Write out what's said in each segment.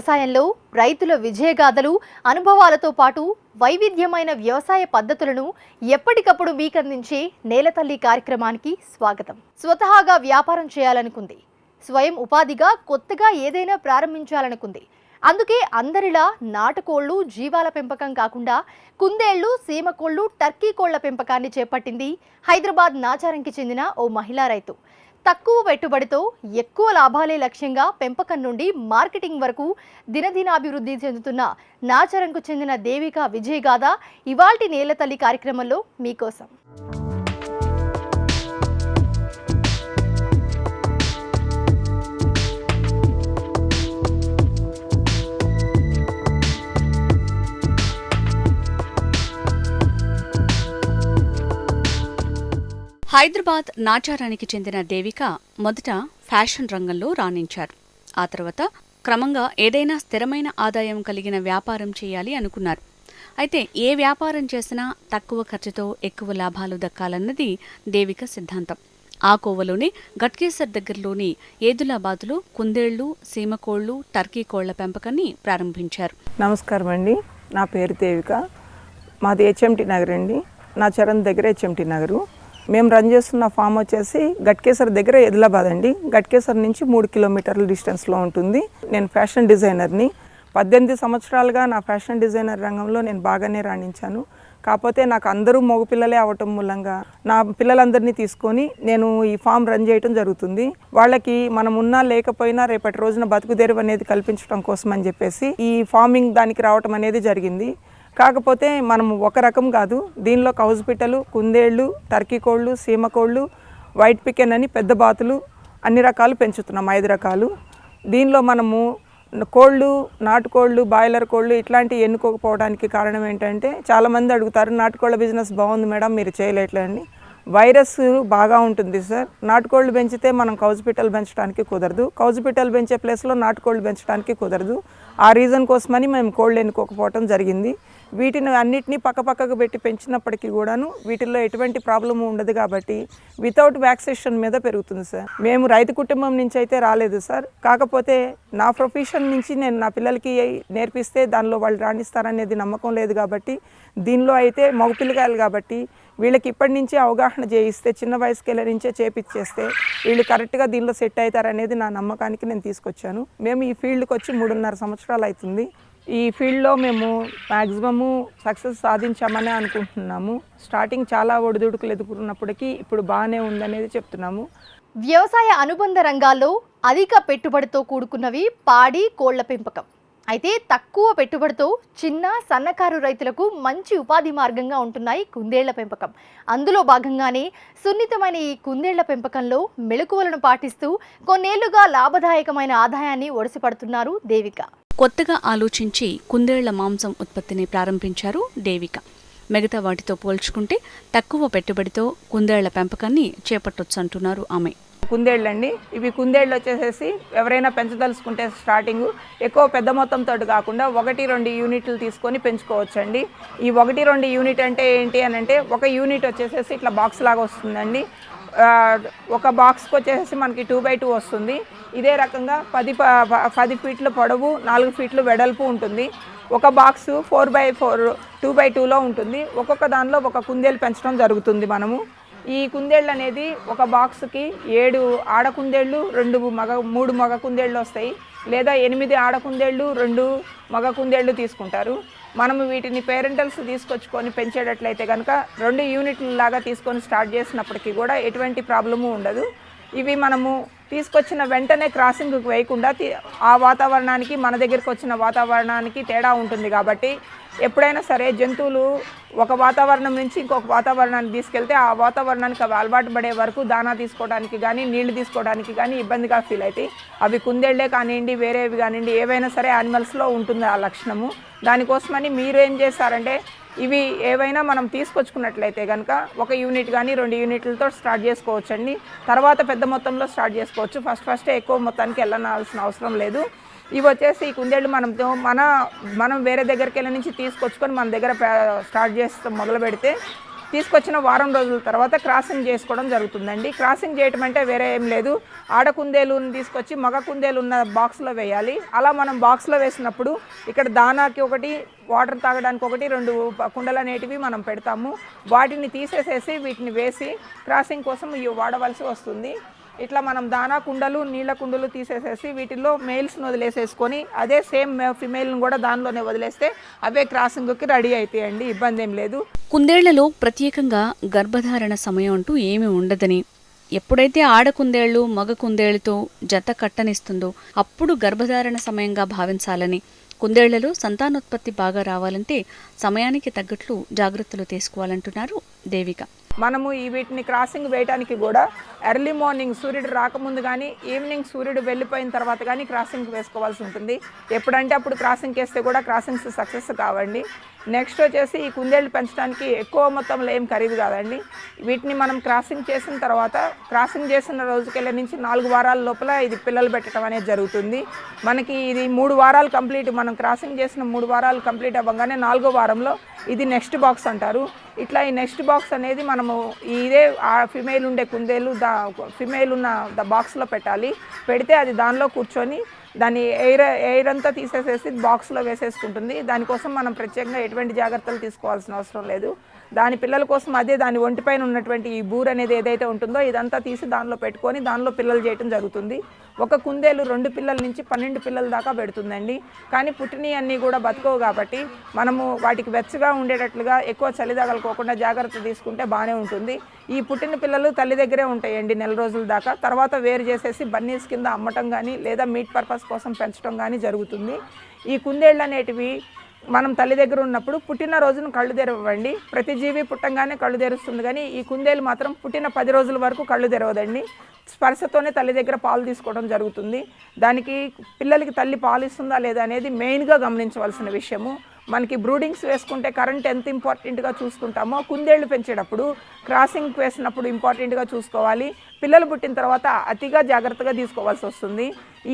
వ్యవసాయంలో రైతుల విజయగాథలు అనుభవాలతో పాటు వైవిధ్యమైన వ్యవసాయ పద్ధతులను ఎప్పటికప్పుడు మీకందించే నేలతల్లి కార్యక్రమానికి స్వాగతం. స్వతహాగా వ్యాపారం చేయాలనుకుంది. స్వయం ఉపాధిగా కొత్తగా ఏదైనా ప్రారంభించాలనుకుంది. అందుకే అందరిలా నాటుకోళ్ళు జీవాల పెంపకం కాకుండా కుందేళ్ళు సీమకోళ్ళు టర్కీ కోళ్ళ పెంపకాన్ని చేపట్టింది హైదరాబాద్ నాచారంకి చెందిన ఓ మహిళా రైతు. తక్కువ పెట్టుబడితో ఎక్కువ లాభాలే లక్ష్యంగా పెంపకం నుండి మార్కెటింగ్ వరకు దినదినాభివృద్ధి చెందుతున్న నాచరంకు చెందిన దేవిక విజయగాథ ఇవాల్టి నేలతల్లి కార్యక్రమంలో మీకోసం. హైదరాబాద్ నాచారానికి చెందిన దేవిక మొదట ఫ్యాషన్ రంగంలో రాణించారు. ఆ తర్వాత క్రమంగా ఏదైనా స్థిరమైన ఆదాయం కలిగిన వ్యాపారం చేయాలి అనుకున్నారు. అయితే ఏ వ్యాపారం చేసినా తక్కువ ఖర్చుతో ఎక్కువ లాభాలు దక్కాలన్నది దేవిక సిద్ధాంతం. ఆ కోవలోనే గట్కేసర్ దగ్గరలోని ఏదులాబాద్లో కుందేళ్ళు సీమకోళ్ళు టర్కీ కోళ్ళ పెంపకాన్ని ప్రారంభించారు. నమస్కారం అండి. నా పేరు దేవిక. మాది హెచ్ఎంటి నగర్ అండి. నా చరణ్ దగ్గర హెచ్ఎంటి నగరు. మేము రన్ చేస్తున్న ఫామ్ వచ్చేసి గట్కేసర్ దగ్గర ఎదిలాబాద్ అండి. గట్కేసర్ నుంచి మూడు కిలోమీటర్ల డిస్టెన్స్లో ఉంటుంది. నేను ఫ్యాషన్ డిజైనర్ని పద్దెనిమిది సంవత్సరాలుగా నా ఫ్యాషన్ డిజైనర్ రంగంలో నేను బాగానే రాణించాను. కాకపోతే నాకు అందరూ మగపిల్లలే అవటం మూలంగా నా పిల్లలందరినీ తీసుకొని నేను ఈ ఫామ్ రన్ చేయటం జరుగుతుంది. వాళ్ళకి మనం ఉన్నా లేకపోయినా రేపటి రోజున బతుకుదేరు అనేది కల్పించడం కోసం అని చెప్పేసి ఈ ఫార్మింగ్ దానికి రావటం అనేది జరిగింది. కాకపోతే మనం ఒక రకం కాదు దీనిలో కౌజు పిట్టలు కుందేళ్ళు టర్కీ కోళ్ళు సీమ కోళ్ళు వైట్ పికెన్ అని పెద్ద బాతులు అన్ని రకాలు పెంచుతున్నాం ఐదు రకాలు. దీనిలో మనము కోళ్ళు నాటుకోళ్ళు బాయిలర్ కోళ్ళు ఇట్లాంటివి ఎన్నుకోకపోవడానికి కారణం ఏంటంటే చాలామంది అడుగుతారు నాటుకోళ్ళ బిజినెస్ బాగుంది మేడం మీరు చేయలేట్లండి వైరస్ బాగా ఉంటుంది సార్. నాటుకోళ్ళు పెంచితే మనం కౌజు పిట్టలు పెంచడానికి కుదరదు. కౌజు పిట్టలు పెంచే ప్లేస్లో నాటుకోళ్ళు పెంచడానికి కుదరదు. ఆ రీజన్ కోసమని మేము కోళ్ళు ఎన్నుకోకపోవటం జరిగింది. వీటిని అన్నిటినీ పక్కపక్కకు పెట్టి పెంచినప్పటికీ కూడాను వీటిల్లో ఎటువంటి ప్రాబ్లము ఉండదు కాబట్టి వితౌట్ వ్యాక్సేషన్ మీద పెరుగుతుంది సార్. మేము రైతు కుటుంబం నుంచి అయితే రాలేదు సార్. కాకపోతే నా ప్రొఫెషన్ నుంచి నేను నా పిల్లలకి నేర్పిస్తే దానిలో వాళ్ళు రాణిస్తారనేది నమ్మకం లేదు కాబట్టి దీనిలో అయితే మగ పిల్లకాయలు కాబట్టి వీళ్ళకి ఇప్పటి నుంచే అవగాహన చేయిస్తే చిన్న వయసుకెళ్ళ నుంచే చేపిచ్చేస్తే వీళ్ళు కరెక్ట్గా దీనిలో సెట్ అవుతారనేది నా నమ్మకానికి నేను తీసుకొచ్చాను. మేము ఈ ఫీల్డ్కి వచ్చి మూడున్నర సంవత్సరాలు అవుతుంది. ఈ ఫీల్డ్లో మేము మ్యాక్సిమము సక్సెస్ సాధించామనే అనుకుంటున్నాము. స్టార్టింగ్ చాలా ఒడిదుడుకులు ఎదుర్కొన్నప్పటికీ ఇప్పుడు బాగానే ఉందనేది చెప్తున్నాము. వ్యవసాయ అనుబంధ రంగాల్లో అధిక పెట్టుబడితో కూడుకున్నవి పాడి కోళ్ళ పెంపకం. అయితే తక్కువ పెట్టుబడితో చిన్న సన్నకారు రైతులకు మంచి ఉపాధి మార్గంగా ఉంటున్నాయి కుందేళ్ళ పెంపకం. అందులో భాగంగానే సున్నితమైన ఈ కుందేళ్ళ పెంపకంలో మెళకువలను పాటిస్తూ కొన్నేళ్ళుగా లాభదాయకమైన ఆదాయాన్ని ఒడిసిపడుతున్నారు దేవిక. కొత్తగా ఆలోచించి కుందేళ్ళ మాంసం ఉత్పత్తిని ప్రారంభించారు దేవిక. మిగతా వాటితో పోల్చుకుంటే తక్కువ పెట్టుబడితో కుందేళ్ళ పెంపకాన్ని చేపట్టొచ్చంటున్నారు ఆమె. కుందేళ్ళు అండి ఇవి కుందేళ్ళు వచ్చేసేసి ఎవరైనా పెంచదలుచుకుంటే స్టార్టింగ్ ఎక్కువ పెద్ద మొత్తంతో కాకుండా ఒకటి రెండు యూనిట్లు తీసుకొని పెంచుకోవచ్చండి. ఈ ఒకటి రెండు యూనిట్ అంటే ఏంటి అని అంటే ఒక యూనిట్ వచ్చేసేసి ఇట్లా బాక్స్ లాగా వస్తుందండి. ఒక బాక్స్కి వచ్చేసి మనకి టూ బై టూ వస్తుంది. ఇదే రకంగా పది ప- పది ఫీట్లు పొడవు నాలుగు ఫీట్లు వెడల్పు ఉంటుంది. ఒక box four by four two by టూలో ఉంటుంది. ఒక్కొక్క దానిలో ఒక కుందేలు పెంచడం జరుగుతుంది మనము. ఈ కుందేళ్ళు అనేది ఒక బాక్స్కి ఏడు ఆడ కుందేళ్ళు రెండు మగ మూడు మగ కుందేళ్ళు వస్తాయి. లేదా ఎనిమిది ఆడ కుందేళ్ళు రెండు మగ కుందేళ్ళు తీసుకుంటారు. మనము వీటిని పేరెంటల్స్ తీసుకొచ్చుకొని పెంచేటట్లయితే కనుక రెండు యూనిట్ల లాగా తీసుకొని స్టార్ట్ చేసినప్పటికీ కూడా ఎటువంటి ప్రాబ్లము ఉండదు. ఇవి మనము తీసుకొచ్చిన వెంటనే క్రాసింగ్కి వేయకుండా ఆ వాతావరణానికి మన దగ్గరికి వచ్చిన వాతావరణానికి తేడా ఉంటుంది కాబట్టి ఎప్పుడైనా సరే జంతువులు ఒక వాతావరణం నుంచి ఇంకొక వాతావరణానికి తీసుకెళ్తే ఆ వాతావరణానికి అవి అలవాటు పడే వరకు దానా తీసుకోవడానికి కానీ నీళ్ళు తీసుకోవడానికి కానీ ఇబ్బందిగా ఫీల్ అవుతాయి అవి కుందేళ్ళే కానివ్వండి వేరేవి కానివ్వండి ఏవైనా సరే యానిమల్స్లో ఉంటుంది ఆ లక్షణము. దానికోసమని మీరు ఏం చేస్తారంటే ఇవి ఏవైనా మనం తీసుకొచ్చుకున్నట్లయితే కనుక ఒక యూనిట్ కానీ రెండు యూనిట్లతో స్టార్ట్ చేసుకోవచ్చండి. తర్వాత పెద్ద మొత్తంలో స్టార్ట్ చేసుకోవచ్చు. ఫస్ట్ ఫస్టే ఎక్కువ మొత్తానికి వెళ్ళనాల్సిన అవసరం లేదు. ఇవి వచ్చేసి ఈ కుందేళ్ళు మనం మన మనం వేరే దగ్గరికి వెళ్ళి నుంచి తీసుకొచ్చుకొని మన దగ్గర స్టార్ట్ చేస్తాం మొదలు పెడితే తీసుకొచ్చిన వారం రోజుల తర్వాత క్రాసింగ్ చేసుకోవడం జరుగుతుందండి. క్రాసింగ్ చేయటం అంటే వేరే ఏం లేదు. ఆడ కుందేలు తీసుకొచ్చి మగ కుందేలు ఉన్న బాక్స్లో వేయాలి. అలా మనం బాక్స్లో వేసినప్పుడు ఇక్కడ దానాకి ఒకటి వాటర్ తాగడానికి ఒకటి రెండు కుండలు అనేటివి మనం పెడతాము. వాటిని తీసేసేసి వీటిని వేసి క్రాసింగ్ కోసం ఇవి వాడవలసి వస్తుంది. ఇట్లా మనం దానా కుండలు నీళ్ళ కుండలు తీసేసేసి వీటిల్లో మేల్స్ని వదిలేసేసుకొని అదే సేమ్ ఫిమేల్ని కూడా దానిలోనే వదిలేస్తే అవే క్రాసింగ్కి రెడీ అవుతాయండి ఇబ్బంది ఏం లేదు. కుందేళ్ళలో ప్రత్యేకంగా గర్భధారణ సమయం అంటూ ఏమీ ఉండదని. ఎప్పుడైతే ఆడ కుందేళ్ళు మగ కుందేళ్ళతో జత కట్టనిస్తుందో అప్పుడు గర్భధారణ సమయంగా భావించాలని. కుందేళ్ళలో సంతానోత్పత్తి బాగా రావాలంటే సమయానికి తగ్గట్లు జాగ్రత్తలు తీసుకోవాలంటున్నారు దేవిక. మనము ఈ వీటిని క్రాసింగ్ వేయడానికి కూడా ఎర్లీ మార్నింగ్ సూర్యుడు రాకముందు కానీ ఈవినింగ్ సూర్యుడు వెళ్ళిపోయిన తర్వాత కానీ క్రాసింగ్ వేసుకోవాల్సి ఉంటుంది. ఎప్పుడంటే అప్పుడు క్రాసింగ్ వేస్తే కూడా క్రాసింగ్స్ సక్సెస్ కావండి. నెక్స్ట్ వచ్చేసి ఈ కుందేళ్ళు పెంచడానికి ఎక్కువ మొత్తంలో ఏం ఖరీదు కాదండి. వీటిని మనం క్రాసింగ్ చేసిన తర్వాత క్రాసింగ్ చేసిన రోజుకెళ్ళ నుంచి నాలుగు వారాల లోపల ఇది పిల్లలు పెట్టడం అనేది జరుగుతుంది. మనకి ఇది మూడు వారాలు కంప్లీట్ మనం క్రాసింగ్ చేసిన మూడు వారాలు కంప్లీట్ అవ్వగానే నాలుగో వారంలో ఇది నెక్స్ట్ బాక్స్ అంటారు. ఇట్లా ఈ నెక్స్ట్ బాక్స్ అనేది మనము ఇదే ఆ ఫిమేల్ ఉండే కుందేలు దా ఫిమేల్ ఉన్న ద బాక్స్లో పెట్టాలి. పెడితే అది దానిలో కూర్చొని దాని ఎయిర్ ఎయిర్ అంతా తీసేసేసి బాక్స్లో వేసేసుకుంటుంది. దానికోసం మనం ప్రత్యేకంగా ఎటువంటి జాగ్రత్తలు తీసుకోవాల్సిన అవసరం లేదు. దాని పిల్లల కోసం అదే దాని ఒంటిపైన ఉన్నటువంటి ఈ బూర్ అనేది ఏదైతే ఉంటుందో ఇదంతా తీసి దానిలో పెట్టుకొని దానిలో పిల్లలు చేయటం జరుగుతుంది. ఒక కుందేలు రెండు పిల్లల నుంచి పన్నెండు పిల్లల దాకా పెడుతుందండి. కానీ పుట్టినవి అన్నీ కూడా బతుకోవు కాబట్టి మనము వాటికి వెచ్చగా ఉండేటట్లుగా ఎక్కువ చలి తగలకోకుండా జాగ్రత్త తీసుకుంటే బాగానే ఉంటుంది. ఈ పుట్టిన పిల్లలు తల్లి దగ్గరే ఉంటాయండి నెల రోజుల దాకా. తర్వాత వేరు చేసేసి బన్నీస్ కింద అమ్మటం కానీ లేదా మీట్ పర్పస్ కోసం పెంచడం కానీ జరుగుతుంది. ఈ కుందేళ్ళు అనేటివి మనం తల్లి దగ్గర ఉన్నప్పుడు పుట్టిన రోజున కళ్ళు తెరవండి. ప్రతి జీవి పుట్టంగానే కళ్ళు తెరుస్తుంది కానీ ఈ కుందేలు మాత్రం పుట్టిన పది రోజుల వరకు కళ్ళు తెరవదండి. స్పర్శతోనే తల్లి దగ్గర పాలు తీసుకోవడం జరుగుతుంది. దానికి పిల్లలకి తల్లి పాలు ఇస్తుందా లేదా అనేది మెయిన్గా గమనించవలసిన విషయము. మనకి బ్రూడింగ్స్ వేసుకుంటే కరెంట్ ఎంత ఇంపార్టెంట్గా చూసుకుంటామో కుందేళ్ళు పెంచేటప్పుడు క్రాసింగ్ వేసినప్పుడు ఇంపార్టెంట్గా చూసుకోవాలి. పిల్లలు పుట్టిన తర్వాత అతిగా జాగ్రత్తగా తీసుకోవాల్సి వస్తుంది.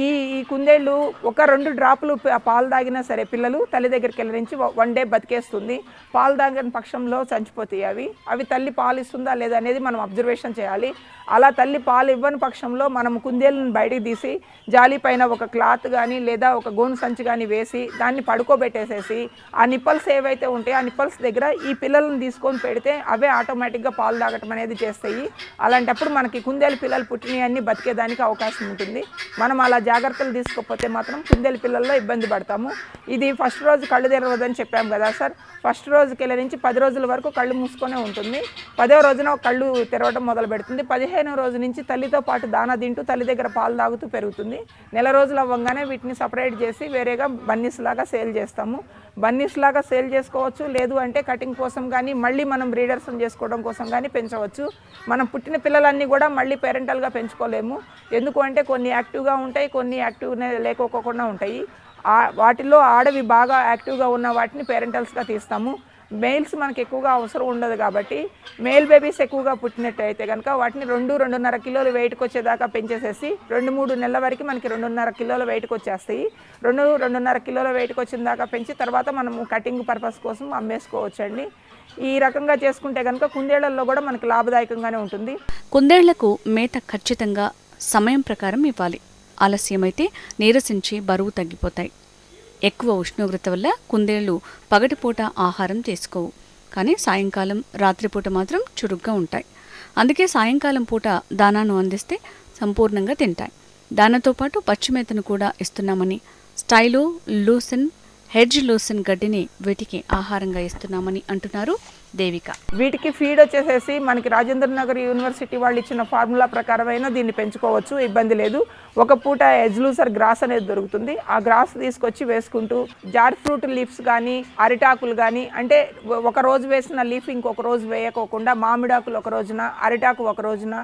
ఈ ఈ కుందేళ్ళు ఒక రెండు డ్రాపులు పాలు తాగినా సరే పిల్లలు తల్లి దగ్గరికి వెళ్ళి నుంచి వన్ డే బతికేస్తుంది. పాలు తాగిన పక్షంలో చనిపోతాయి అవి. అవి తల్లి పాలు ఇస్తుందా లేదా అనేది మనం అబ్జర్వేషన్ చేయాలి. అలా తల్లి పాలు ఇవ్వని పక్షంలో మనం కుందేళ్ళని బయటికి తీసి జాలి పైన ఒక క్లాత్ కానీ లేదా ఒక గోను సంచి కానీ వేసి దాన్ని పడుకోబెట్టేసేసి ఆ నిప్పల్స్ ఏవైతే ఉంటాయో ఆ నిప్పల్స్ దగ్గర ఈ పిల్లలను తీసుకొని పెడితే అవే ఆటోమేటిక్గా పాలు తాగటం అనేది చేస్తాయి. అలాంటప్పుడు మనకి కుందేలు పిల్లలు పుట్టినవి బతికేదానికి అవకాశం ఉంటుంది. మనం అలా జాగ్రత్తలు తీసుకోకపోతే మాత్రం కుందేలు పిల్లల్లో ఇబ్బంది పడతాము. ఇది ఫస్ట్ రోజు కళ్ళు తెరవదని చెప్పాం కదా సార్. ఫస్ట్ రోజుకి నుంచి పది రోజుల వరకు కళ్ళు మూసుకొనే ఉంటుంది. పదో రోజున కళ్ళు తెరవడం మొదలు పెడుతుంది. పదిహేనో రోజు నుంచి తల్లితో పాటు దానా తింటూ తల్లి దగ్గర పాలు తాగుతూ పెరుగుతుంది. నెల రోజులు అవ్వగానే వీటిని సపరేట్ చేసి వేరేగా బన్నీస్ లాగా సేల్ చేస్తాము. బన్నీస్ లాగా సేల్ చేసుకోవచ్చు. లేదు అంటే కటింగ్ కోసం కానీ మళ్ళీ మనం బ్రీడర్స్ చేసుకోవడం కోసం కానీ పెంచవచ్చు. మనం పుట్టిన పిల్లలన్నీ కూడా మళ్ళీ పేరెంటల్గా పెంచుకోలేము. ఎందుకు అంటే కొన్ని యాక్టివ్గా ఉంటాయి కొన్ని యాక్టివ్ లేకోకుండా ఉంటాయి. వాటిల్లో ఆడవి బాగా యాక్టివ్గా ఉన్న వాటిని పేరెంటల్స్గా తీస్తాము. మెయిల్స్ మనకి ఎక్కువగా అవసరం ఉండదు కాబట్టి మేల్ బేబీస్ ఎక్కువగా పుట్టినట్టయితే కనుక వాటిని రెండు రెండున్నర కిలోలు వెయిట్కి వచ్చేదాకా పెంచేసేసి రెండు మూడు నెలల వరకు మనకి రెండున్నర కిలోల వెయిట్కి వచ్చేస్తాయి. రెండు రెండున్నర కిలోల వెయిట్కి వచ్చిన దాకా పెంచి తర్వాత మనము కటింగ్ పర్పస్ కోసం అమ్మేసుకోవచ్చండి. ఈ రకంగా చేసుకుంటే కనుక కుందేళ్ళలో కూడా మనకి లాభదాయకంగానే ఉంటుంది. కుందేళ్ళకు మేత ఖచ్చితంగా సమయం ప్రకారం ఇవ్వాలి. ఆలస్యమైతే నీరసించి బరువు తగ్గిపోతాయి. ఎక్కువ ఉష్ణోగ్రత వల్ల కుందేళ్ళు పగటిపూట ఆహారం తీసుకోవు కానీ సాయంకాలం రాత్రిపూట మాత్రం చురుగ్గా ఉంటాయి. అందుకే సాయంకాలం పూట దానాను అందిస్తే సంపూర్ణంగా తింటాయి. దానతో పాటు పచ్చిమేతను కూడా ఇస్తున్నామని స్టైలో లూసన్ హెడ్జ్ లూసన్ గడ్డిని వీటికి ఆహారంగా ఇస్తున్నామని అంటున్నారు దేవిక. వీటికి ఫీడ్ వచ్చేసేసి మనకి రాజేంద్ర నగర్ యూనివర్సిటీ వాళ్ళు ఇచ్చిన ఫార్ములా ప్రకారమైన దీన్ని పెంచుకోవచ్చు ఇబ్బంది లేదు. ఒక పూట ఎజ్లూసర్ గ్రాస్ అనేది దొరుకుతుంది. ఆ గ్రాస్ తీసుకొచ్చి వేసుకుంటూ జార్ ఫ్రూట్ లీఫ్స్ కానీ అరిటాకులు కానీ అంటే ఒక రోజు వేసిన లీఫ్ ఇంకొక రోజు వేయకోకుండా మామిడాకులు ఒక రోజున అరిటాకు ఒక రోజున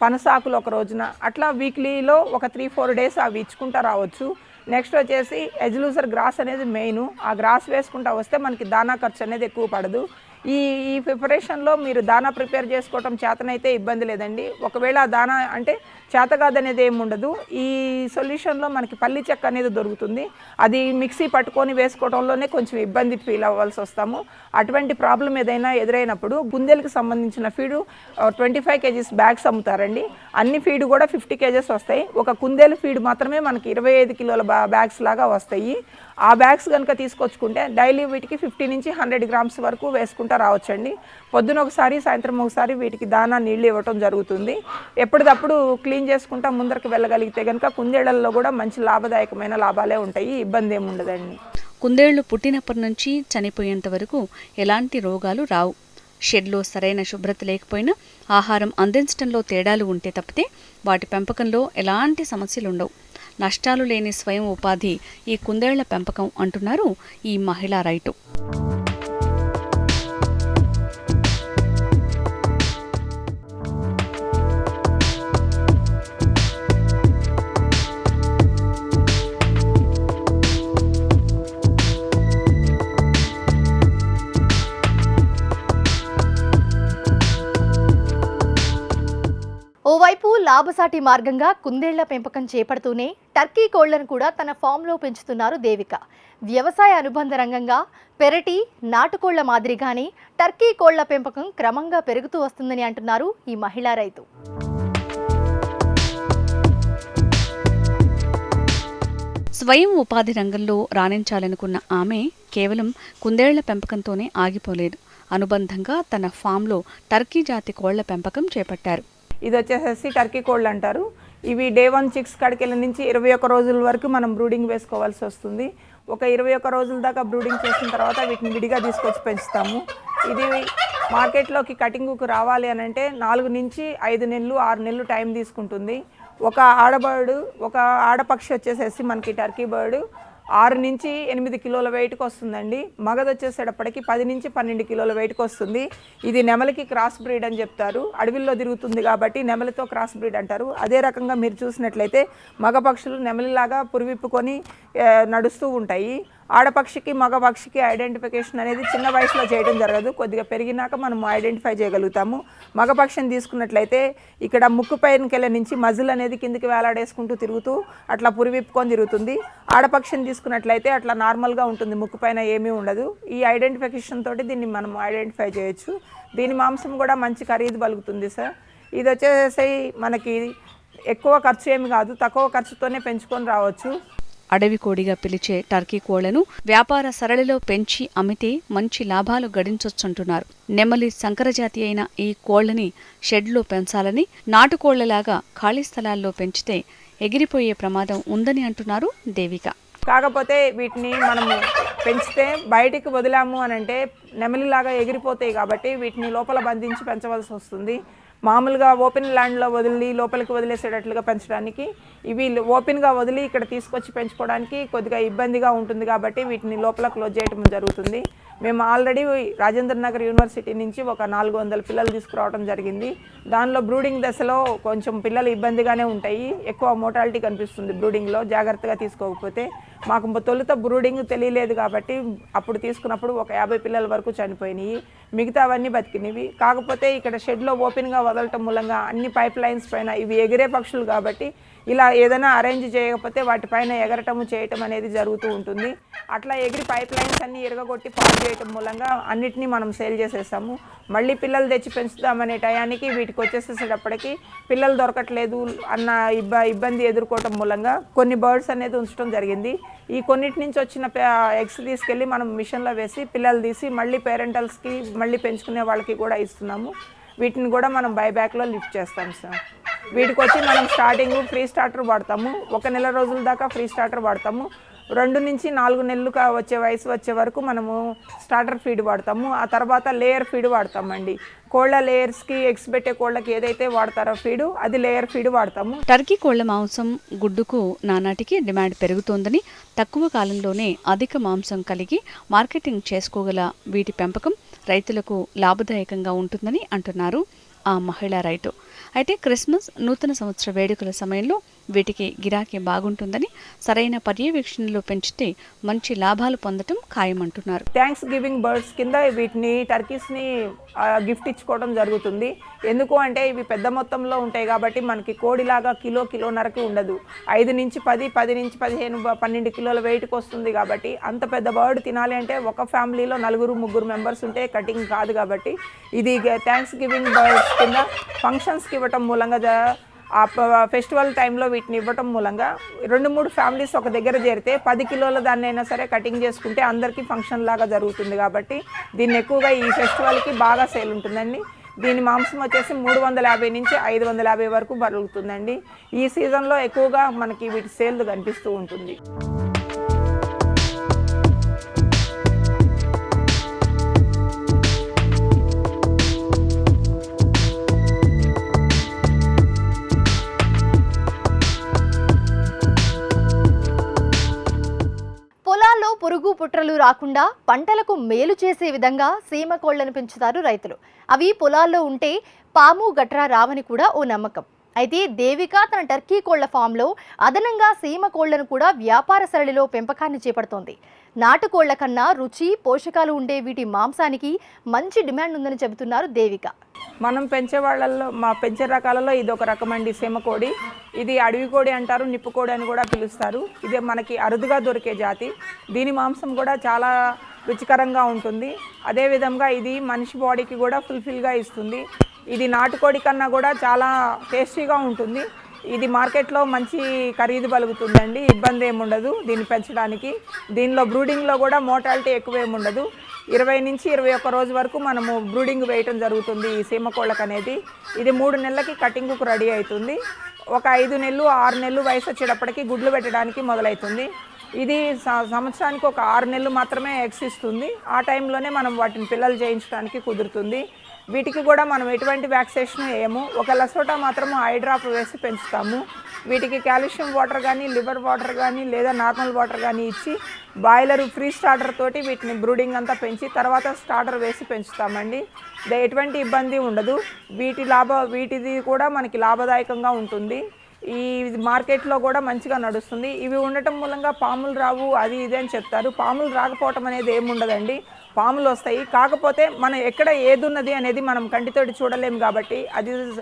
పనసాకులు ఒక రోజున అట్లా వీక్లీలో ఒక త్రీ ఫోర్ డేస్ అవి ఇచ్చుకుంటా రావచ్చు. నెక్స్ట్ వచ్చేసి ఎజ్లూసర్ గ్రాస్ అనేది మెయిన్ ఆ గ్రాస్ వేసుకుంటా వస్తే మనకి దానా ఖర్చు అనేది ఎక్కువ పడదు. ఈ ఈ ప్రిపరేషన్లో మీరు దానా ప్రిపేర్ చేసుకోవటం చేతనైతే ఇబ్బంది లేదండి. ఒకవేళ దానా అంటే చేత కాదనేది ఏమి ఉండదు. ఈ సొల్యూషన్లో మనకి పల్లి చెక్క అనేది దొరుకుతుంది. అది మిక్సీ పట్టుకొని వేసుకోవడంలోనే కొంచెం ఇబ్బంది ఫీల్ అవ్వాల్సి వస్తాము. అటువంటి ప్రాబ్లం ఏదైనా ఎదురైనప్పుడు గుందెలకు సంబంధించిన feed twenty five kgs bags అమ్ముతారండి. అన్ని ఫీడ్ కూడా ఫిఫ్టీ కేజెస్ వస్తాయి. ఒక కుందేలు ఫీడ్ మాత్రమే మనకి ఇరవై ఐదు కిలోల బ్యాగ్స్ లాగా వస్తాయి. ఆ బ్యాగ్స్ కనుక తీసుకొచ్చుకుంటే డైలీ వీటికి ఫిఫ్టీ నుంచి హండ్రెడ్ గ్రామ్స్ వరకు వేసుకుంటూ రావచ్చండి. పొద్దున ఒకసారి సాయంత్రం ఒకసారి వీటికి దానా నీళ్ళు ఇవ్వటం జరుగుతుంది. ఎప్పటికప్పుడు క్లీన్ చేసుకుంటా ముందరకు వెళ్ళగలిగితే కనుక కుందేళ్ళలో కూడా మంచి లాభదాయకమైన లాభాలే ఉంటాయి. ఇబ్బంది ఏమి ఉండదండి. కుందేళ్ళు పుట్టినప్పటి నుంచి చనిపోయేంత వరకు ఎలాంటి రోగాలు రావు. షెడ్లో సరైన శుభ్రత లేకపోయినా ఆహారం అందించడంలో తేడాలు ఉంటే తప్పితే వాటి పెంపకంలో ఎలాంటి సమస్యలు ఉండవు నష్టాలు లేని స్వయం ఉపాధి ఈ కుందేళ్ళ పెంపకం అంటున్నారు ఈ మహిళా రైతు. లాభసాటి మార్గంగా కుందేళ్ళ పెంపకం చేపడుతూనే టర్కీ కోళ్ళను కూడా తన ఫామ్లో పెంచుతున్నారు దేవిక. వ్యవసాయ అనుబంధ రంగంగా పెరటి నాటుకోళ్ళ మాదిరిగానే టర్కీ కోళ్ళ పెంపకం క్రమంగా పెరుగుతూ వస్తుందని అంటున్నారు ఈ మహిళా రైతు. స్వయం ఉపాధి రంగంలో రాణించాలనుకున్న ఆమె కేవలం కుందేళ్ళ పెంపకంతోనే ఆగిపోలేదు. అనుబంధంగా తన ఫామ్లో టర్కీ జాతి కోళ్ళ పెంపకం చేపట్టారు. ఇది వచ్చేసేసి టర్కీ కోళ్ళు అంటారు. ఇవి డే వన్ చిక్స్ కడికెళ్ళ నుంచి ఇరవై ఒక్క రోజుల వరకు మనం బ్రూడింగ్ వేసుకోవాల్సి వస్తుంది. ఒక ఇరవై ఒక్క రోజుల దాకా బ్రూడింగ్ చేసిన తర్వాత వీటిని విడిగా తీసుకొచ్చి పెంచుతాము. ఇది మార్కెట్లోకి కటింగ్కు రావాలి అని అంటే నాలుగు నుంచి ఐదు నెలలు ఆరు నెలలు టైం తీసుకుంటుంది. ఒక ఆడబర్డ్ ఒక ఆడపక్షి వచ్చేసేసి మనకి టర్కీ బర్డ్ ఆరు నుంచి ఎనిమిది కిలోల వెయిట్కి వస్తుందండి. మగది వచ్చేసేటప్పటికి పది నుంచి పన్నెండు కిలోల వెయిట్కి వస్తుంది. ఇది నెమలికి క్రాస్ బ్రీడ్ అని చెప్తారు. అడవిల్లో తిరుగుతుంది కాబట్టి నెమలితో క్రాస్ బ్రీడ్ అంటారు. అదే రకంగా మీరు చూసినట్లయితే మగ పక్షులు నెమలిలాగా పురివిప్పుకొని నడుస్తూ ఉంటాయి. ఆడపక్షికి మగపక్షికి ఐడెంటిఫికేషన్ అనేది చిన్న వయసులో చేయడం జరగదు. కొద్దిగా పెరిగినాక మనం ఐడెంటిఫై చేయగలుగుతాము. మగపక్షిని తీసుకున్నట్లయితే ఇక్కడ ముక్కు పైనకెళ్ళ నుంచి మజిల్ అనేది కిందికి వేలాడేసుకుంటూ తిరుగుతూ అట్లా పురివిప్పుకొని తిరుగుతుంది. ఆడపక్షిని తీసుకున్నట్లయితే అట్లా నార్మల్గా ఉంటుంది. ముక్కు పైన ఏమీ ఉండదు. ఈ ఐడెంటిఫికేషన్ తోటి దీన్ని మనం ఐడెంటిఫై చేయొచ్చు. దీని మాంసం కూడా మంచి ఖరీదు పలుకుతుంది సార్ ఇది వచ్చేసి మనకి ఎక్కువ ఖర్చు ఏమి కాదు. తక్కువ ఖర్చుతోనే పెంచుకొని రావచ్చు. అడవి కోడిగా పిలిచే టర్కీ కోళ్ళను వ్యాపార సరళిలో పెంచి అమ్మితే మంచి లాభాలు గడించొచ్చంటున్నారు. నెమలి సంకరజాతి అయిన ఈ కోళ్ళని షెడ్లో పెంచాలని నాటుకోళ్ళలాగా ఖాళీ స్థలాల్లో పెంచితే ఎగిరిపోయే ప్రమాదం ఉందని అంటున్నారు దేవిక. కాకపోతే వీటిని మనము పెంచితే బయటికి వదిలాము అని అంటే నెమలిలాగా ఎగిరిపోతాయి కాబట్టి వీటిని లోపల బంధించి పెంచవలసి వస్తుంది. మామూలుగా ఓపెన్ ల్యాండ్లో వదిలి లోపలికి వదిలేసేటట్లుగా పెంచడానికి ఇవి ఓపెన్గా వదిలి ఇక్కడ తీసుకొచ్చి పెంచుకోవడానికి కొద్దిగా ఇబ్బందిగా ఉంటుంది కాబట్టి వీటిని లోపల క్లోజ్ చేయడం జరుగుతుంది. మేము ఆల్రెడీ రాజేంద్ర నగర్ యూనివర్సిటీ నుంచి ఒక నాలుగు వందల పిల్లలు తీసుకురావడం జరిగింది. దానిలో బ్రూడింగ్ దశలో కొంచెం పిల్లలు ఇబ్బందిగానే ఉంటాయి. ఎక్కువ మోటాలిటీ కనిపిస్తుంది బ్రూడింగ్లో జాగ్రత్తగా తీసుకోకపోతే మాకు తొలుత బ్రూడింగ్ తెలియలేదు కాబట్టి అప్పుడు తీసుకున్నప్పుడు ఒక యాభై పిల్లల వరకు చనిపోయినాయి. మిగతావన్నీ బతికినవి. కాకపోతే ఇక్కడ షెడ్లో ఓపెన్గా వదలటం మూలంగా అన్ని పైప్ లైన్స్ పైన ఇవి ఎగిరే పక్షులు కాబట్టి ఇలా ఏదైనా అరేంజ్ చేయకపోతే వాటిపైన ఎగరటము చేయటం అనేది జరుగుతూ ఉంటుంది. అట్లా ఎగిరి పైప్ లైన్స్ అన్ని ఎరగగొట్టి పాడు చేయటం మూలంగా అన్నిటినీ మనం సేల్ చేసేసాము మళ్ళీ పిల్లలు తెచ్చి పెంచుదామనే టయానికి వీటికి వచ్చేసేసేటప్పటికి పిల్లలు దొరకట్లేదు అన్న ఇబ్బ ఇబ్బంది ఎదుర్కోవటం మూలంగా కొన్ని బర్డ్స్ అనేది ఉంచడం జరిగింది. ఈ కొన్నిటి నుంచి వచ్చిన ఎగ్స్ తీసుకెళ్ళి మనం మిషన్లో వేసి పిల్లలు తీసి మళ్ళీ పేరెంటల్స్కి మళ్ళీ పెంచుకునే వాళ్ళకి కూడా ఇస్తున్నాము. వీటిని కూడా మనం బైబ్యాక్లో లిఫ్ట్ చేస్తాం సార్. వీటికి వచ్చి మనం స్టార్టింగ్ ఫ్రీ స్టార్టర్ వాడతాము. ఒక నెల రోజుల దాకా ఫ్రీ స్టార్టర్ వాడతాము. రెండు నుంచి నాలుగు నెలలు వచ్చే వయసు వచ్చే వరకు మనము స్టార్టర్ ఫీడ్ వాడతాము. ఆ తర్వాత లేయర్ ఫీడ్ వాడతామండి. కోళ్ళ లేయర్స్కి ఎగ్స్ పెట్టే కోళ్ళకి ఏదైతే వాడతారో ఫీడు అది లేయర్ ఫీడ్ వాడతాము. టర్కీ కోళ్ళ మాంసం గుడ్డుకు నానాటికి డిమాండ్ పెరుగుతోందని తక్కువ కాలంలోనే అధిక మాంసం కలిగి మార్కెటింగ్ చేసుకోగల వీటి పెంపకం రైతులకు లాభదాయకంగా ఉంటుందని అంటున్నారు ఆ మహిళా రైతు. అయితే క్రిస్మస్ నూతన సంవత్సర వేడుకల సమయంలో వీటికి గిరాకీ బాగుంటుందని సరైన పర్యవేక్షణలో పెంచితే మంచి లాభాలు పొందటం ఖాయమంటున్నారు. థ్యాంక్స్ గివింగ్ బర్డ్స్ కింద వీటిని టర్కీస్ని గిఫ్ట్ ఇచ్చుకోవడం జరుగుతుంది. ఎందుకు అంటే ఇవి పెద్ద మొత్తంలో ఉంటాయి కాబట్టి మనకి కోడిలాగా కిలో కిలోన్నరకి ఉండదు. ఐదు నుంచి పది పది నుంచి పదిహేను పన్నెండు కిలోల వెయిట్కి వస్తుంది కాబట్టి అంత పెద్ద బర్డ్ తినాలి అంటే ఒక ఫ్యామిలీలో నలుగురు ముగ్గురు మెంబర్స్ ఉంటే కటింగ్ కాదు కాబట్టి ఇది థ్యాంక్స్ గివింగ్ బర్డ్స్ కింద ఫంక్షన్స్ ఫంక్షన్స్కి ఇవ్వటం మూలంగా ఆ ఫెస్టివల్ టైంలో వీటిని ఇవ్వటం మూలంగా రెండు మూడు ఫ్యామిలీస్ ఒక దగ్గర చేరితే పది కిలోల దాన్ని అయినా సరే కటింగ్ చేసుకుంటే అందరికీ ఫంక్షన్ లాగా జరుగుతుంది కాబట్టి దీన్ని ఎక్కువగా ఈ ఫెస్టివల్కి బాగా సేల్ ఉంటుందండి. దీని మాంసం వచ్చేసి మూడు వందల యాభై నుంచి ఐదు వందల యాభై వరకు బరుగుతుందండి ఈ సీజన్లో ఎక్కువగా మనకి వీటి సేల్ కనిపిస్తూ ఉంటుంది. పురుగు పుట్రలు రాకుండా పంటలకు మేలు చేసే విధంగా సీమ కోళ్ళను పెంచుతారు రైతులు. అవి పొలాల్లో ఉంటే పాము గట్రా రావని కూడా ఓ నమ్మకం. అయితే దేవిక తన టర్కీ కోళ్ళ ఫామ్లో అదనంగా సీమ కోళ్ళను కూడా వ్యాపార సరళిలో పెంపకాన్ని చేపడుతోంది. నాటుకోళ్ళ కన్నా రుచి పోషకాలు ఉండే వీటి మాంసానికి మంచి డిమాండ్ ఉందని చెబుతున్నారు దేవిక. మనం పెంచే వాళ్ళల్లో మా పెంచే రకాలలో ఇది ఒక రకమండి సీమకోడి ఇది అడవి కోడి అంటారు నిప్పు కోడి అని కూడా పిలుస్తారు. ఇది మనకి అరుదుగా దొరికే జాతి. దీని మాంసం కూడా చాలా రుచికరంగా ఉంటుంది. అదేవిధంగా ఇది మనిషి బాడీకి కూడా ఫుల్ఫిల్గా ఇస్తుంది. ఇది నాటుకోడి కన్నా కూడా చాలా టేస్టీగా ఉంటుంది. ఇది మార్కెట్లో మంచి ఖరీదు పలుకుతుందండి. ఇబ్బంది ఏముండదు దీన్ని పెంచడానికి. దీనిలో బ్రూడింగ్లో కూడా మోటాలిటీ ఎక్కువ ఏముండదు ఇరవై నుంచి ఇరవై ఒక్క రోజు వరకు మనము బ్రూడింగ్ వేయటం జరుగుతుంది ఈ సీమకోళ్ళకు అనేది. ఇది మూడు నెలలకి కటింగ్కు రెడీ అవుతుంది. ఒక ఐదు నెలలు ఆరు నెలలు వయసు వచ్చేటప్పటికి గుడ్లు పెట్టడానికి మొదలవుతుంది. ఇది సంవత్సరానికి ఒక ఆరు నెలలు మాత్రమే ఎక్స్ ఇస్తుంది. ఆ టైంలోనే మనం వాటిని పిల్లలు చేయించడానికి కుదురుతుంది. వీటికి కూడా మనం ఎటువంటి వ్యాక్సినేషన్ వేయము. ఒక లసోటా మాత్రం ఐ డ్రాప్ వేసి పెంచుతాము. వీటికి కాల్షియం వాటర్ కానీ లివర్ వాటర్ కానీ లేదా నార్మల్ వాటర్ కానీ ఇచ్చి బాయిలర్ ఫ్రీ స్టార్టర్ తోటి వీటిని బ్రూడింగ్ అంతా పెంచి తర్వాత స్టార్టర్ వేసి పెంచుతామండి. ఎటువంటి ఇబ్బంది ఉండదు. వీటి లాభ వీటిది కూడా మనకి లాభదాయకంగా ఉంటుంది. ఈ మార్కెట్లో కూడా మంచిగా నడుస్తుంది. ఇవి ఉండటం మూలంగా పాములు రావు అది ఇది అని చెప్తారు. పాములు రాకపోవటం అనేది ఏముండదండి. పాములు వస్తాయి. కాకపోతే మనం ఎక్కడ ఏది ఉన్నది అనేది మనం కంటితోటి చూడలేము కాబట్టి అది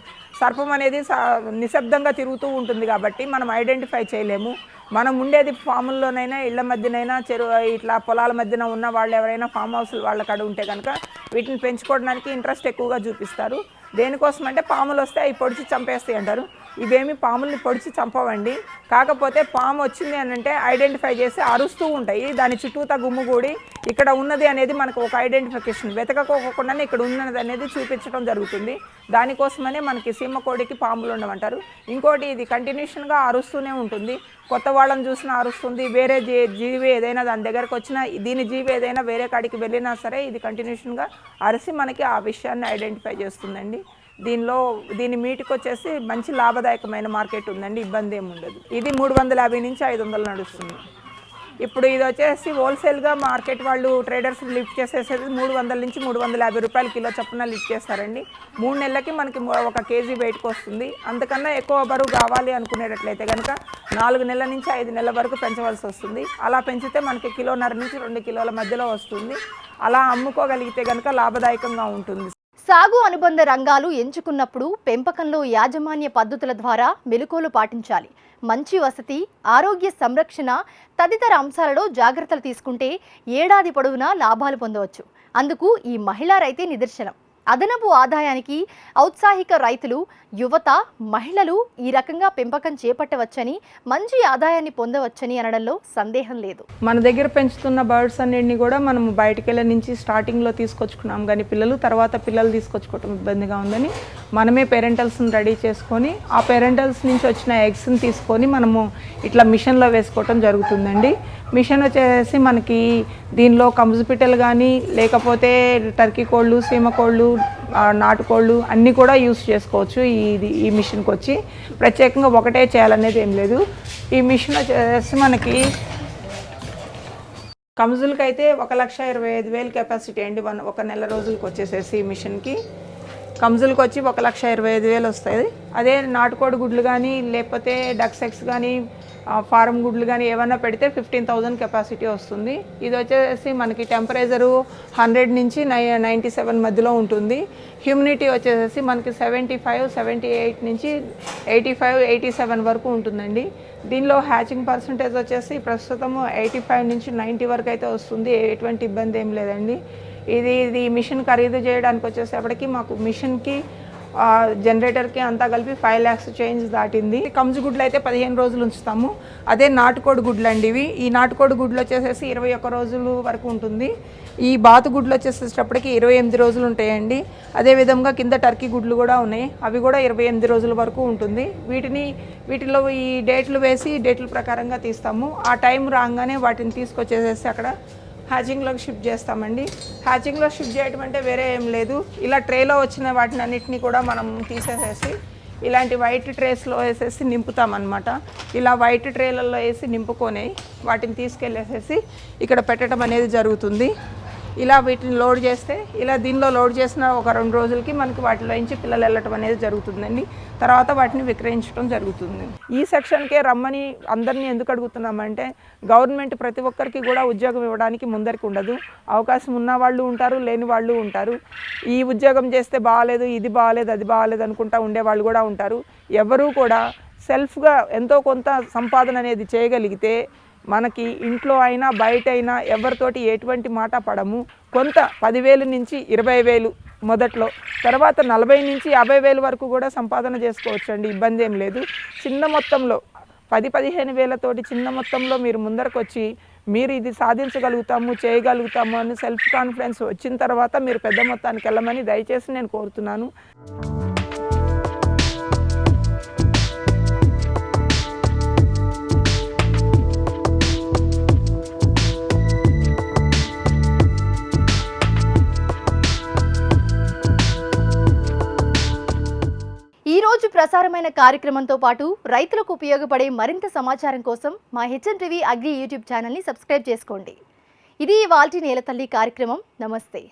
సర్పం అనేది స- నిశ్శబ్దంగా తిరుగుతూ ఉంటుంది కాబట్టి మనం ఐడెంటిఫై చేయలేము. మనం ఉండేది ఫాముల్లోనైనా ఇళ్ళ మధ్యనైనా చెరువు ఇట్లా పొలాల మధ్యన ఉన్న వాళ్ళు ఎవరైనా ఫామ్ హౌస్ వాళ్ళ కాడ ఉంటే కనుక వీటిని పెంచుకోవడానికి ఇంట్రెస్ట్ ఎక్కువగా చూపిస్తారు. దేనికోసం అంటే పాములు వస్తే అవి పొడిచి చంపేస్తాయి అంటారు. ఇవేమి పాముల్ని పొడిచి చంపవండి. కాకపోతే పాము వచ్చింది అని అంటే ఐడెంటిఫై చేసి అరుస్తూ ఉంటాయి. దాని చుట్టూతా గుమ్ముగూడి ఇక్కడ ఉన్నది అనేది మనకు ఒక ఐడెంటిఫికేషన్ వెతకపోకుండానే ఇక్కడ ఉన్నది అనేది చూపించడం జరుగుతుంది. దానికోసమనే మనకి సీమ కోడికి పాములు ఉండమంటారు. ఇంకోటి ఇది కంటిన్యూషన్గా అరుస్తూనే ఉంటుంది. కొత్త వాళ్ళని చూసినా అరుస్తుంది. వేరే జీ జీవి ఏదైనా దాని దగ్గరకు వచ్చినా దీని జీవి ఏదైనా వేరే కాడికి వెళ్ళినా సరే ఇది కంటిన్యూషన్గా అరిసి మనకి ఆ విషయాన్ని ఐడెంటిఫై చేస్తుందండి. దీనిలో దీని మీటికి వచ్చేసి మంచి లాభదాయకమైన మార్కెట్ ఉందండి ఇబ్బంది ఏమి ఉండదు. ఇది మూడు వందల యాభై నుంచి ఐదు వందలు నడుస్తుంది. ఇప్పుడు ఇది వచ్చేసి హోల్సేల్గా మార్కెట్ వాళ్ళు ట్రేడర్స్ లిఫ్ట్ చేసేసేది మూడు వందల నుంచి మూడు వందల యాభై రూపాయలు కిలో చొప్పున లిఫ్ట్ చేస్తారండి. మూడు నెలలకి మనకి ఒక కేజీ బయటకు వస్తుంది. అంతకన్నా ఎక్కువ బరువు కావాలి అనుకునేటట్లయితే కనుక నాలుగు నెలల నుంచి ఐదు నెలల వరకు పెంచవలసి వస్తుంది. అలా పెంచితే మనకి కిలోన్నర నుంచి రెండు కిలోల మధ్యలో వస్తుంది. అలా అమ్ముకోగలిగితే కనుక లాభదాయకంగా ఉంటుంది. సాగు అనుబంధ రంగాలు ఎంచుకున్నప్పుడు పెంపకంలో యాజమాన్య పద్ధతుల ద్వారా మెలకువలు పాటించాలి. మంచి వసతి ఆరోగ్య సంరక్షణ తదితర అంశాలలో జాగ్రత్తలు తీసుకుంటే ఏడాది పొడవునా లాభాలు పొందవచ్చు. అందుకు ఈ మహిళా రైతే నిదర్శనం. అదనపు ఆదాయానికి ఔత్సాహిక రైతులు యువత మహిళలు ఈ రకంగా పెంపకం చేపట్టవచ్చని మంచి ఆదాయాన్ని పొందవచ్చని అనడంలో సందేహం లేదు. మన దగ్గర పెంచుతున్న బర్డ్స్ అన్నింటినీ కూడా మనం బయటికి నుంచి స్టార్టింగ్లో తీసుకొచ్చుకున్నాం. కానీ పిల్లలు తర్వాత పిల్లలు తీసుకొచ్చుకోవటం ఇబ్బందిగా ఉందని మనమే పేరెంటల్స్ని రెడీ చేసుకొని ఆ పేరెంటల్స్ నుంచి వచ్చిన ఎగ్స్ని తీసుకొని మనము ఇట్లా మిషన్లో వేసుకోవటం జరుగుతుందండి. మిషన్ వచ్చేసి మనకి దీనిలో కంజుపిటల్ కానీ లేకపోతే టర్కీ కోళ్ళు సీమ కోళ్ళు నాటుకోళ్ళు అన్నీ కూడా యూస్ చేసుకోవచ్చు ఇది- ఈ మిషన్కి వచ్చి ప్రత్యేకంగా ఒకటే చేయాలనేది ఏం లేదు. ఈ మిషన్ వచ్చేసి మనకి కమ్జులకి అయితే ఒక లక్ష ఇరవై ఐదు వేలు కెపాసిటీ అండి. వన్ ఒక నెల రోజులకి వచ్చేసేసి ఈ మిషన్కి. కమ్జులకి వచ్చి ఒక లక్ష ఇరవై ఐదు వేలు వస్తుంది అదే నాటుకోడి గుడ్లు కానీ లేకపోతే డక్స్ కానీ ఫారం గుడ్లు కానీ ఏమైనా పెడితే ఫిఫ్టీన్ థౌజండ్ కెపాసిటీ వస్తుంది. ఇది వచ్చేసి మనకి టెంపరేచరు హండ్రెడ్ నుంచి నై నైంటీ సెవెన్ మధ్యలో ఉంటుంది. హ్యూమిడిటీ వచ్చేసి మనకి సెవెంటీ ఫైవ్ సెవెంటీ ఎయిట్ నుంచి ఎయిటీ ఫైవ్ ఎయిటీ సెవెన్ వరకు ఉంటుందండి. దీనిలో హ్యాచింగ్ పర్సంటేజ్ వచ్చేసి ప్రస్తుతం ఎయిటీ ఫైవ్ నుంచి నైంటీ వరకు అయితే వస్తుంది. ఎటువంటి ఇబ్బంది ఏం లేదండి. ఇది ఇది మిషన్ ఖరీదు చేయడానికి వచ్చేసేపటికి మాకు మిషన్కి జనరేటర్కి అంతా కలిపి ఫైవ్ ల్యాక్స్ చేంజ్ దాటింది. కంజు గుడ్లు అయితే పదిహేను రోజులు ఉంచుతాము. అదే నాటుకోడి గుడ్లు అండి ఇవి. ఈ నాటుకోడి గుడ్లు వచ్చేసేసి ఇరవై ఒక్క రోజులు వరకు ఉంటుంది. ఈ బాతు గుడ్లు వచ్చేసేటప్పటికి ఇరవై ఎనిమిది రోజులు ఉంటాయండి. అదే విధంగా కింద టర్కీ గుడ్లు కూడా ఉన్నాయి. అవి కూడా ఇరవై ఎనిమిది రోజుల వరకు ఉంటుంది. వీటిని వీటిలో ఈ డేట్లు వేసి డేట్ల ప్రకారంగా తీస్తాము. ఆ టైం రాగానే వాటిని తీసుకొచ్చేసేసి అక్కడ హ్యాచింగ్లోకి షిఫ్ట్ చేస్తామండి. హ్యాచింగ్లో షిఫ్ట్ చేయడం అంటే వేరే ఏం లేదు. ఇలా ట్రేలో వచ్చిన వాటిని అన్నిటినీ కూడా మనం తీసేసేసి ఇలాంటి వైట్ ట్రేస్లో వేసేసి నింపుతామన్నమాట. ఇలా వైట్ ట్రేలలో వేసి నింపుకొని వాటిని తీసుకెళ్ళేసేసి ఇక్కడ పెట్టడం అనేది జరుగుతుంది. ఇలా వీటిని లోడ్ చేస్తే ఇలా దీనిలో లోడ్ చేసిన ఒక రెండు రోజులకి మనకి వాటిలో నుంచి పిల్లలు వెళ్ళటం అనేది జరుగుతుందండి. తర్వాత వాటిని విక్రయించడం జరుగుతుంది. ఈ సెక్షన్కే రమ్మని అందరినీ ఎందుకు అడుగుతున్నామంటే గవర్నమెంట్ ప్రతి ఒక్కరికి కూడా ఉద్యోగం ఇవ్వడానికి ముందరికి ఉండదు. అవకాశం ఉన్న వాళ్ళు ఉంటారు లేని వాళ్ళు ఉంటారు. ఈ ఉద్యోగం చేస్తే బాగాలేదు ఇది బాగాలేదు అది బాగాలేదు అనుకుంటా ఉండే వాళ్ళు కూడా ఉంటారు. ఎవరూ కూడా సెల్ఫ్గా ఎంతో కొంత సంపాదన అనేది చేయగలిగితే మనకి ఇంట్లో అయినా బయట అయినా ఎవరితోటి ఎటువంటి మాట పడము. కొంత పదివేలు నుంచి ఇరవై వేలు మొదట్లో. తర్వాత నలభై నుంచి యాభై వేలు వరకు కూడా సంపాదన చేసుకోవచ్చు అండి ఇబ్బంది ఏం లేదు. చిన్న మొత్తంలో పది పదిహేను వేలతోటి చిన్న మొత్తంలో మీరు ముందరకు వచ్చి మీరు ఇది సాధించగలుగుతాము చేయగలుగుతాము అని సెల్ఫ్ కాన్ఫిడెన్స్ వచ్చిన తర్వాత మీరు పెద్ద మొత్తానికి వెళ్ళమని దయచేసి నేను కోరుతున్నాను. రోజు ప్రసారమైన కార్యక్రమంతో పాటు రైతులకు ఉపయోగపడే మరింత సమాచారం కోసం మా హెచ్ఎన్ టీవీ అగ్రి యూట్యూబ్ ఛానల్ని సబ్స్క్రైబ్ చేసుకోండి. ఇది వాల్టి నేలతల్లి కార్యక్రమం. నమస్తే.